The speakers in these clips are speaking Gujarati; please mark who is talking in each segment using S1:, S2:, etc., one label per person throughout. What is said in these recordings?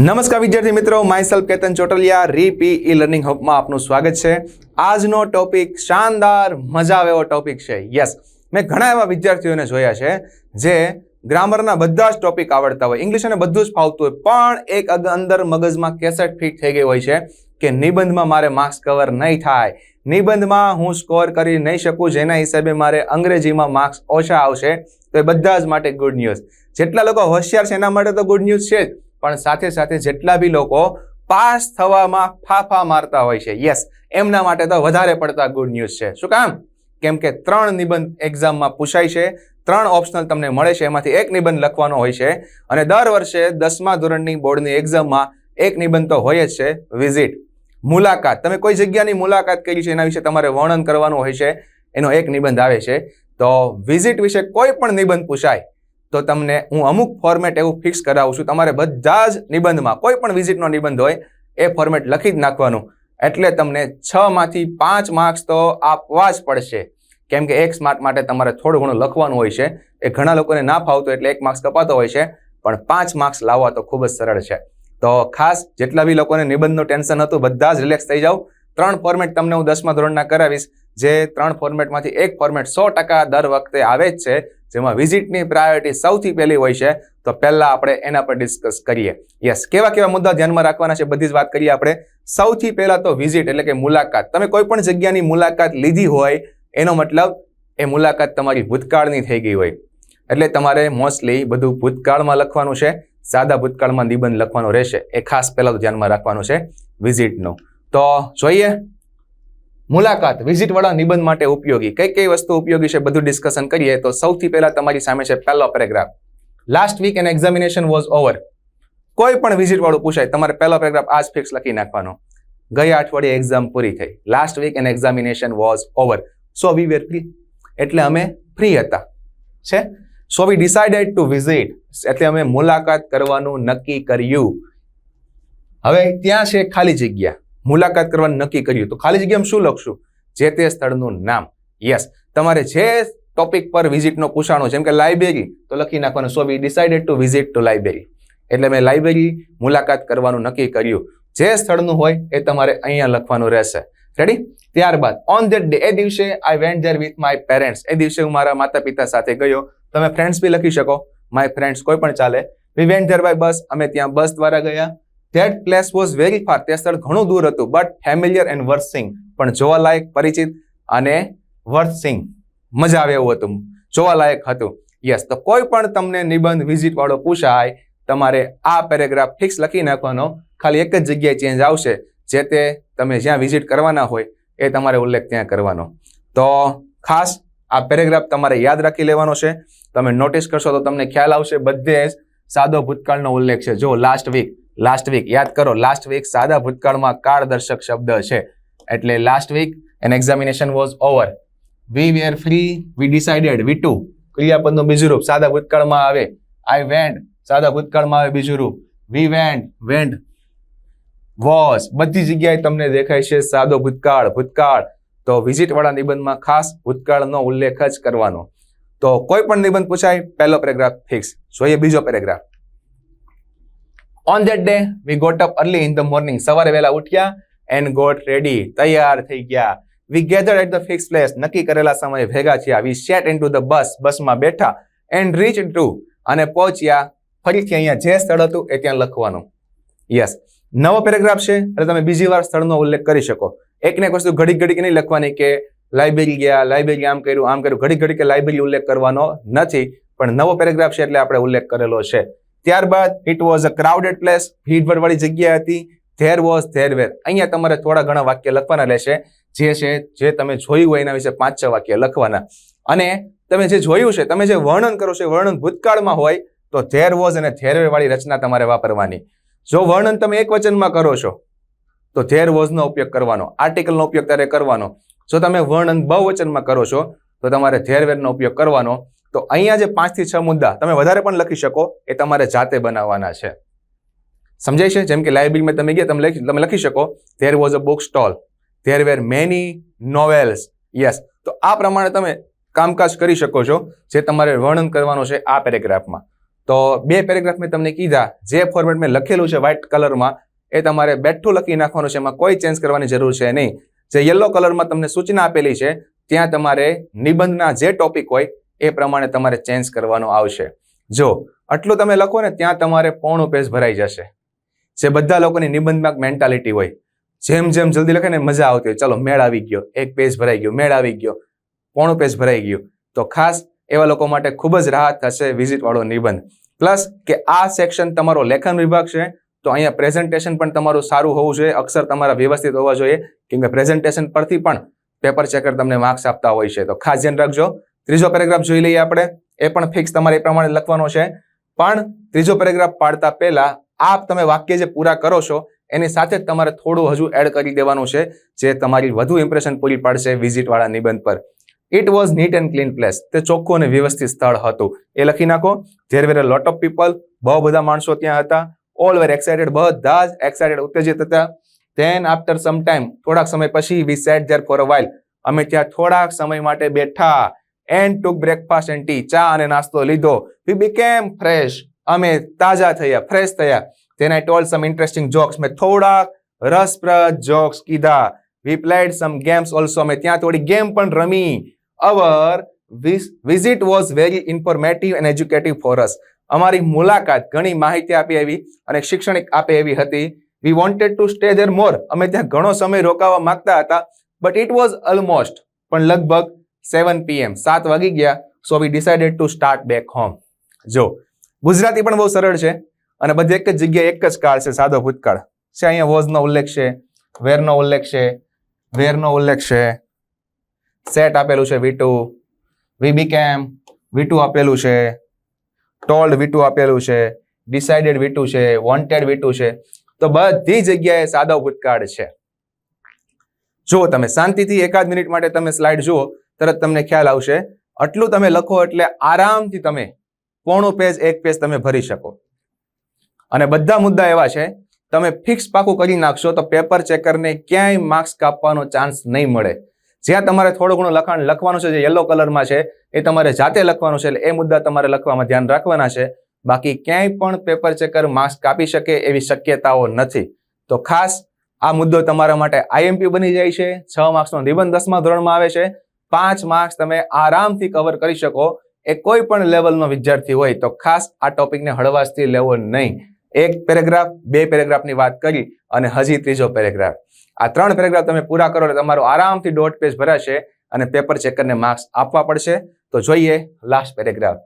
S1: નમસ્કાર વિદ્યાર્થી મિત્રો myself Ketan Chotaliya RP E learning હબમાં આપનું સ્વાગત છે. આજનો ટોપિક શાનદાર મજા આવે એવો ટોપિક છે. યસ મેં ઘણા એવા વિદ્યાર્થીઓને જોયા છે, જે ગ્રામરના બધા જ ટોપિક આવડતા હોય ઇંગ્લિશ અને બધું જ ફાવતું હોય, પણ એક અંદર મગજમાં કેસેટ ફિટ થઈ ગઈ હોય છે કે નિબંધમાં મારે માર્ક્સ કવર નહીં થાય. નિબંધમાં હું સ્કોર કરી નહીં શકું, જેના હિસાબે મારે અંગ્રેજીમાં માર્ક્સ ઓછા આવશે, તો એ બધા જ માટે ગુડ ન્યૂઝ જેટલા લોકો હોશિયાર છે એના માટે તો ગુડ ન્યૂઝ છે જ. પણ સાથે સાથે જેટલા બી લોકો પાસ થવામાં ફાફા મારતા હોય છે. યસ એમના માટે તો વધારે પડતા ગુડ ન્યૂઝ છે. શું કામ? કેમ કે ત્રણ નિબંધ એક્ઝામમાં પૂછાય છે. ત્રણ ઓપ્શનલ તમને મળે છે. એમાંથી એક નિબંધ લખવાનો હોય છે. અને દર વર્ષે દસમા ધોરણની બોર્ડની એક્ઝામમાં એક નિબંધ તો હોય જ છે. વિઝિટ મુલાકાત. તમે કોઈ જગ્યાની મુલાકાત કરી છે એના વિશે તમારે વર્ણન કરવાનું હોય છે. એનો એક નિબંધ આવે છે. તો વિઝિટ વિશે કોઈ પણ નિબંધ પૂછાય તો તમને હું અમુક ફોર્મેટ એવું ફિક્સ કરાવું છું. તમારે બધા જ નિબંધમાં, કોઈ પણ વિઝિટનો નિબંધ હોય, એ ફોર્મેટ લખી જ નાખવાનું. એટલે તમને છ માંથી પાંચ માર્ક્સ તો આપવા જ પડશે. કેમ કે એક સ્માર્ટ માટે તમારે થોડું ઘણું લખવાનું હોય છે. એ ઘણા લોકોને ના ફાવતું એટલે એક માર્ક્સ કપાતો હોય છે. પણ પાંચ માર્ક્સ લાવવા તો ખૂબ જ સરળ છે. તો ખાસ જેટલા બી લોકોને નિબંધનું ટેન્શન હતું, બધા જ રિલેક્સ થઈ જાઓ. ત્રણ ફોર્મેટ તમને હું દસમા ધોરણના કરાવીશ. જે ત્રણ ફોર્મેટમાંથી એક ફોર્મેટ સો ટકા દર વખતે આવે જ છે. જેમાં વિઝિટની પ્રાયોરિટી સૌથી પહેલી હોય છે, તો પહેલાં આપણે એના પર ડિસ્કસ કરીએ. યસ કેવા કેવા મુદ્દા ધ્યાનમાં રાખવાના છે, બધી જ વાત કરીએ આપણે. સૌથી પહેલાં તો વિઝિટ એટલે કે મુલાકાત. તમે કોઈ પણ જગ્યાની મુલાકાત લીધી હોય, એનો મતલબ એ મુલાકાત તમારી ભૂતકાળની થઈ ગઈ હોય. એટલે તમારે મોસ્ટલી બધું ભૂતકાળમાં લખવાનું છે, સાદા ભૂતકાળમાં નિબંધ લખવાનો રહેશે. એ ખાસ પહેલાં તો ધ્યાનમાં રાખવાનું છે વિઝિટનું તો જોઈએ મુલાકાત વિઝિટવાળા નિબંધ માટે ઉપયોગી. કઈ કઈ વસ્તુ ઉપયોગી છે બધું ડિસ્કશન કરીએ તો સૌથી પહેલા તમારી સામે છે પહેલો paragraph last week an examination was over કોઈ પણ વિઝિટ વાળું પૂછાય, તમારે પહેલો પેરેગ્રાફ આજ ફિક્સ લખી નાખવાનો. ગયા અઠવાડિયે એક્ઝામ પૂરી થઈ. Last week an examination was over so we were free એટલે અમે ફ્રી હતા. છે? So we decided to visit એટલે અમે મુલાકાત કરવાનું નક્કી કર્યું. હવે, ત્યાં છે ખાલી જગ્યા. મુલાકાત કરવાનું નક્કી કર્યું. તો ખાલી જગ્યામાં શું લખશું? જે તે સ્થળનું નામ. યસ તમારે જે ટોપિક પર વિઝિટનો પૂછાણો જેમ કે લાઇબ્રેરી તો લખી નાખવાનું. So we decided to visit to library એટલે મેં લાઇબ્રેરી મુલાકાત કરવાનું નક્કી કર્યું. જે સ્થળનું હોય એ તમારે અહીંયા લખવાનું રહેશે. રેડી ત્યારબાદ ઓન ધેટ ડે એ દિવસે I went there with my parents એ દિવસે હું મારા માતા પિતા સાથે ગયો. તમે ફ્રેન્ડ્સ બી લખી શકો. માય ફ્રેન્ડ્સ કોઈ પણ ચાલે. We went there by bus અમે ત્યાં બસ દ્વારા ગયા. That place was very far તે સ્થળ ઘણું દૂર હતું બટ ફેમિલિયર એન્ડ વર્સિંગ પણ જોવાલાયક, પરિચિત અને વર્સિંગ મજા આવે એવું હતું. જોવાલાયક હતું. યસ તો કોઈ પણ તમને નિબંધ વિઝિટ પૂછાય, તમારે આ પેરેગ્રાફ ફિક્સ લખી નાખવાનો. ખાલી એક જ જગ્યાએ ચેન્જ આવશે. જે તે તમે જ્યાં વિઝિટ કરવાના હોય, એ તમારે ઉલ્લેખ ત્યાં કરવાનો. તો ખાસ આ પેરેગ્રાફ તમારે યાદ રાખી લેવાનો છે. તમે નોટિસ કરશો તો તમને ખ્યાલ આવશે. બધે સાદો ભૂતકાળનો ઉલ્લેખ છે. જો લાસ્ટ વીક લાસ્ટ વીક યાદ કરો લાસ્ટ વીક સાદા ભૂતકાળમાં કાળદર્શક શબ્દ છે. એટલે last week an examination was over we were free we decided we to ક્રિયાપદનું બીજું રૂપ, સાદા ભૂતકાળમાં આવે. આઈ વેન્ટ સાદા ભૂતકાળમાં આવે બીજું રૂપ. વી વેન્ટ વેન્ટ વોઝ બધી જગ્યાએ તમને દેખાય છે સાદો ભૂતકાળ ભૂતકાળ. તો વિઝિટ વાળા નિબંધમાં ખાસ ભૂતકાળનો ઉલ્લેખ જ કરવાનો. તો કોઈ પણ નિબંધ પૂછાય, પહેલો પેરેગ્રાફ ફિક્સ. જોઈએ બીજો paragraph. On that day we got up early in the morning સવારે વહેલા ઉઠ્યા એન્ડ ગોટ રેડી તૈયાર થઈ ગયા. We gather at the fix place નક્કી કરેલા સમયે ભેગા થયા. We set in the bus બસમાં બેઠા એન્ડ રીચ ટુ અને પહોંચ્યા. ફરીથી અહીંયા જે સ્થળ હતું એ ત્યાં લખવાનું. યસ નવો પેરેગ્રાફ છે. એટલે તમે બીજી વાર સ્થળનો ઉલ્લેખ કરી શકો. એકને એક વસ્તુ ઘડીક ઘડીક નહીં લખવાની કે લાઇબ્રેરી ગયા લાઇબ્રેરી આમ કર્યું આમ કર્યું. ઘડી ઘડી કે લાઇબ્રેરી ઉલ્લેખ કરવાનો નથી. પણ નવો પેરેગ્રાફ છે એટલે આપણે ઉલ્લેખ કરેલો છે. ત્યારબાદ it was a crowded place ભીડભાડવાળી જગ્યા હતી. ધેર વોઝ ધેર વેર અહીંયા તમારે થોડા ઘણા વાક્ય લખવાના રહેશે. જે છે, જે તમે જોયું હોય એના વિશે પાંચ, છ વાક્ય લખવાના. અને તમે જે જોયું છે, તમે જે વર્ણન કરો છો વર્ણન ભૂતકાળમાં હોય, તો ધેર વોઝ અને ધેર વાળી રચના તમારે વાપરવાની. જો વર્ણન તમે એક વચનમાં કરો છો, તો ધેર વોઝનો ઉપયોગ કરવાનો. આર્ટિકલનો ઉપયોગ ત્યારે કરવાનો. જો તમે વર્ણન બહુવચનમાં કરો છો, તો તમારે ધેર વેરનો ઉપયોગ કરવાનો. તો અહીંયા જે પાંચથી છ મુદ્દા, તમે વધારે પણ લખી શકો, એ તમારે જાતે બનાવવાના છે. સમજાય છે? જેમ કે લાઇબ્રેરીમાં તમે ગયા, તમે તમે લખી શકો. There was a book stall there were many novels yes તો આ પ્રમાણે તમે કામકાજ કરી શકો છો. જે તમારે વર્ણન કરવાનું છે આ પેરેગ્રાફમાં. તો બે પેરેગ્રાફ મેં તમને કીધા. જે ફોર્મેટ મેં લખેલું છે વ્હાઇટ કલરમાં એ તમારે બેઠું લખી નાખવાનું છે. એમાં કોઈ ચેન્જ કરવાની જરૂર છે નહીં. જે યલો કલરમાં તમને સૂચના આપેલી છે, ત્યાં તમારે નિબંધના જે ટોપિક હોય એ પ્રમાણે તમારે ચેન્જ કરવાનો આવશે. જો આટલું તમે લખો ને ત્યાં તમારે પોણું પેજ ભરાઈ જશે. જે બધા લોકોની નિબંધમાં મેન્ટાલિટી હોય, જેમ જેમ જલ્દી લખે ને મજા આવતી હોય. ચલો, મેળ આવી ગયો. એક પેજ ભરાઈ ગયો, મેળ આવી ગયો. પોણું પેજ ભરાઈ ગયું. તો ખાસ એવા લોકો માટે ખૂબ જ રાહત થશે વિઝિટવાળો નિબંધ. પ્લસ કે આ સેક્શન તમારો લેખન વિભાગ છે, તો અહીંયા પ્રેઝન્ટેશન પણ તમારું સારું હોવું જોઈએ. અક્ષર તમારા વ્યવસ્થિત હોવા જોઈએ. કેમ કે પ્રેઝન્ટેશન પરથી પણ પેપર ચેકર તમને માર્ક્સ આપતા હોય છે. તો ખાસ ધ્યાન રાખજો. ત્રીજો પેરેગ્રાફ જોઈ લઈએ આપણે. એ પણ ફિક્સ તમારે એ પ્રમાણે લખવાનો છે. પણ ત્રીજો પેરેગ્રાફ પાડતા પહેલા આપ તમે વાક્ય જે પૂરા કરો છો, એની સાથે જ તમારે થોડું હજુ એડ કરી દેવાનું છે, જે તમારી વધુ ઇમ્પ્રેશન પૂરી પાડશે વિઝિટવાળા નિબંધ પર. It was neat and clean place તે ચોખ્ખું અને વ્યવસ્થિત સ્થળ હતું. એ લખી નાખો. There were lot of people બહુ બધા માણસો ત્યાં હતા. ઓલ વેર એક્સાઇટેડ બધા જ એક્સાઇટેડ ઉત્તેજિત હતા. ધેન આફ્ટર સમ ટાઈમ થોડાક સમય પછી we set there for a while અમે ત્યાં થોડાક સમય માટે બેઠા. And took breakfast and tea ચા અને નાસ્તો લીધો. વી બીકેમ ફ્રેશ અમે તાજા થયા ફ્રેશ થયા. Then I told some interesting jokes. મેં થોડાક રસપ્રદ જોક્સ કીધા. We played some games also મેં ત્યાં થોડી ગેમ પણ રમી. Our visit was very informative and educative for us અમારી મુલાકાત ઘણી માહિતી આપી એવી અને શિક્ષણિક આપે એવી હતી. We wanted to stay there more અમે ત્યાં ઘણો સમય રોકાવા માંગતા હતા બટ ઇટ વોઝ ઓલમોસ્ટ પણ લગભગ સેવન પીએમ સાત વાગી ગયા so we decided to start back home જો, ગુજરાતી પણ બહુ સરળ છે, અને બધી એક જ જગ્યાએ એક જ કાળ છે, સાદો ભૂતકાળ. છે અહીંયા વોઝનો ઉલ્લેખ છે વેરનો ઉલ્લેખ છે વેરનો ઉલ્લેખ છે. સેટ આપેલું છે we to we became we to આપેલું છે. ટોલ્ડ વી ટુ આપેલું છે. ડિસાઇડેડ વી ટુ છે. વોન્ટેડ વી ટુ છે. તો બધી જગ્યાએ સાદો ભૂતકાળ છે. જો, તમે શાંતિથી એકાદ મિનિટ માટે તમે સ્લાઇડ જુઓ તરત તમને ખ્યાલ આવશે. આટલું તમે લખો એટલે આરામથી તમે પોણું પેજ, એક પેજ તમે ભરી શકો. અને બધા મુદ્દા એવા છે, તમે ફિક્સ પાકું કરી નાખશો તો પેપર ચેકરને ક્યાંય માર્ક્સ કાપવાનો ચાન્સ નહીં મળે. જ્યાં તમારે થોડું ઘણું લખાણ લખવાનું છે, જે યલો કલરમાં છે, એ તમારે જાતે લખવાનું છે, એટલે એ મુદ્દા તમારે લખવામાં ધ્યાન રાખવાના છે. બાકી ક્યાંય પણ પેપર ચેકર માર્ક્સ કાપી શકે એવી શક્યતાઓ નથી. તો ખાસ આ મુદ્દો તમારા માટે આઈએમપી બની જાય છે. છ માર્ક્સનો નિબંધ દસમા ધોરણમાં આવે છે. પાંચ માર્ક્સ તમે આરામથી કવર કરી શકો. એ કોઈ પણ લેવલનો વિદ્યાર્થી હોય તો ખાસ આ ટોપિકને હળવાશથી લેવો નહીં. એક પેરેગ્રાફ બે પેરેગ્રાફની વાત કરી અને હજી ત્રીજો પેરેગ્રાફ આ ત્રણ પેરેગ્રાફ તમે પૂરા કરો એટલે તમારું આરામથી દોઢ પેજ ભરાશે અને પેપર ચેકરને માર્ક્સ આપવા પડશે. તો જોઈએ last paragraph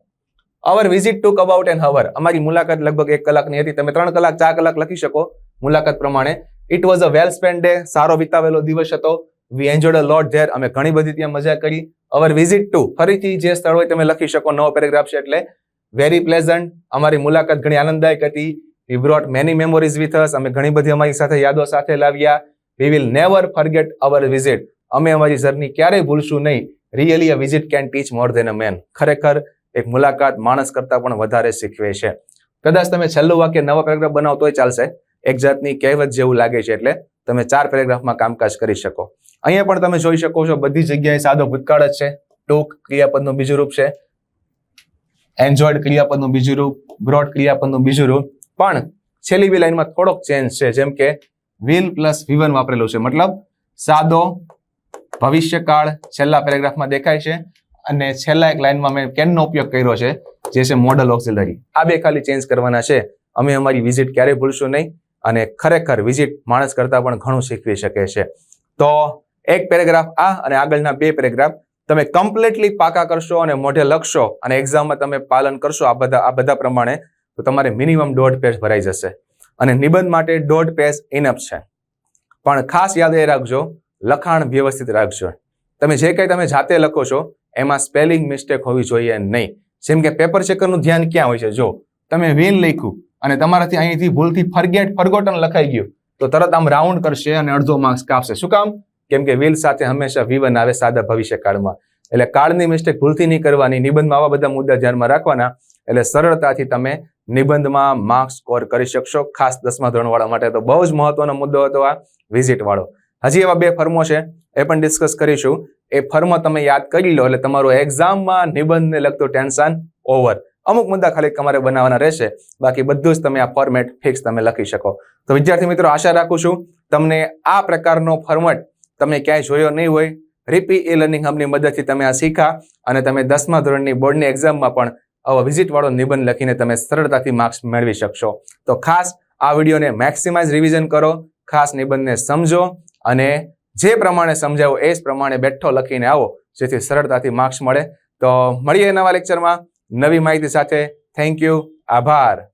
S1: our visit took about an hour અમારી મુલાકાત લગભગ એક કલાકની હતી. તમે ત્રણ કલાક, ચાર કલાક લખી શકો મુલાકાત પ્રમાણે. It was a well spend day સારો વિતાવેલો દિવસ હતો. વી એન્જોયડ અ લોટ ધેર અમે ઘણી બધી ત્યાં મજા કરી. અવર વિઝિટ ટુ ફરીથી જે સ્થળ હોય તમે લખી શકો, નવો પેરેગ્રાફ છે એટલે વેરી પ્લેઝન્ટ અમારી મુલાકાત ઘણી આનંદદાયક હતી. We brought many memories with us અમે ઘણી બધી અમારી સાથે યાદો સાથે લાવ્યા. We will never forget our visit અમે અમારી જર્ની ક્યારેય ભૂલશું નહીં. Really a visit can teach more than a man ખરેખર, એક મુલાકાત માણસ કરતા પણ વધારે શીખવે છે. કદાચ તમે છેલ્લું વાક્ય નવા પેરેગ્રાફ બનાવો તોય ચાલશે. એક જાતની કહેવત જેવું લાગે છે એટલે તમે ચાર પેરેગ્રાફમાં કામકાજ કરી શકો. અહીંયા પણ તમે જોઈ શકો છો બધી જગ્યાએ સાદો ભૂતકાળ જ છે. ટોક ક્રિયાપદનું બીજું રૂપ છે. એન્જોયડ ક્રિયાપદનું બીજું રૂપ બ્રોડ ક્રિયાપદનું બીજું રૂપ. પણ છેલ્લી બી લાઈનમાં થોડોક ચેન્જ છે, જેમ કે વિલ પ્લસ વિવન વાપરેલું છે. મતલબ સાદો ભવિષ્યકાળ છેલ્લા પેરેગ્રાફમાં દેખાય છે અને છેલ્લા એક લાઈનમાં મેં કેનનો ઉપયોગ કર્યો છે, જે છે મોડલ ઓક્સિલરી આ બે ખાલી ચેન્જ કરવાના છે. અમે અમારી વિઝિટ ક્યારેય ભૂલશું નહીં. અને ખરેખર વિઝિટ માણસ કરતાં પણ ઘણું શીખવી શકે છે. તો એક પેરેગ્રાફ આ અને આગળના બે પેરેગ્રાફ તમે કમ્પ્લીટલી પાકા કરશો અને મોઢે લખશો અને એક્ઝામમાં તમે પાલન કરશો આ બધા આ બધા પ્રમાણે તો તમારે મિનિમમ દોઢ પેજ ભરાઈ જશે. અને નિબંધ માટે દોઢ પેજ ઇનફ છે. પણ ખાસ યાદ એ રાખજો, લખાણ વ્યવસ્થિત રાખજો. તમે જે કંઈ તમે જાતે લખો છો, એમાં સ્પેલિંગ મિસ્ટેક હોવી જોઈએ નહીં. જેમ કે પેપર ચેકરનું ધ્યાન ક્યાં હોય છે? જો, તમે વિન લખ્યું અને તમારાથી અહીંથી ભૂલથી ફરગેટ ફરગોટન લખાઈ ગયું. તો તરત આમ રાઉન્ડ કરશે અને અડધો માર્ક્સ કાપશે. શું કામ? કેમ કે વિલ સાથે હંમેશા વિવન આવે સાદા ભવિષ્ય કાળમાં. એટલે કાળની મિસ્ટેક ભૂલથી નહીં કરવાની, નિબંધમાં આવા બધા મુદ્દા ધ્યાનમાં રાખવાના. એટલે સરળતાથી તમે નિબંધમાં માર્ક્સ સ્કોર કરી શકશો. ખાસ દસમા ધોરણવાળા માટે તો બહુ જ મહત્વનો મુદ્દો હતો આ વિઝિટવાળો હજી એવા બે ફર્મો છે, એ પણ ડિસ્કસ કરીશું. એ ફર્મ તમે યાદ કરી લો, એટલે તમારું એક્ઝામમાં નિબંધને લગતું ટેન્શન ઓવર અમુક મુદ્દા ખાલી તમારે બનાવવાના રહેશે. બાકી બધું જ તમે આ ફોર્મેટ ફિક્સ તમે લખી શકો. તો વિદ્યાર્થી મિત્રો, આશા રાખું છું તમને આ પ્રકારનો ફોર્મેટ તમે ક્યાંય જોયો નહીં હોય. રીપી એ લર્નિંગ હબની મદદથી તમે આ શીખા અને તમે દસમા ધોરણની બોર્ડની એક્ઝામમાં પણ આવા વિઝિટવાળો નિબંધ લખીને તમે સરળતાથી માર્ક્સ મેળવી શકશો. તો ખાસ આ વિડીયોને મેક્સિમાઇઝ રિવિઝન કરો, ખાસ નિબંધને સમજો અને જે પ્રમાણે સમજાવો એ જ પ્રમાણે બેઠો લખીને આવો, જેથી સરળતાથી માર્ક્સ મળે. તો મળીએ નવા લેક્ચરમાં નવી માહિતી સાથે. થેન્ક યુ આભાર.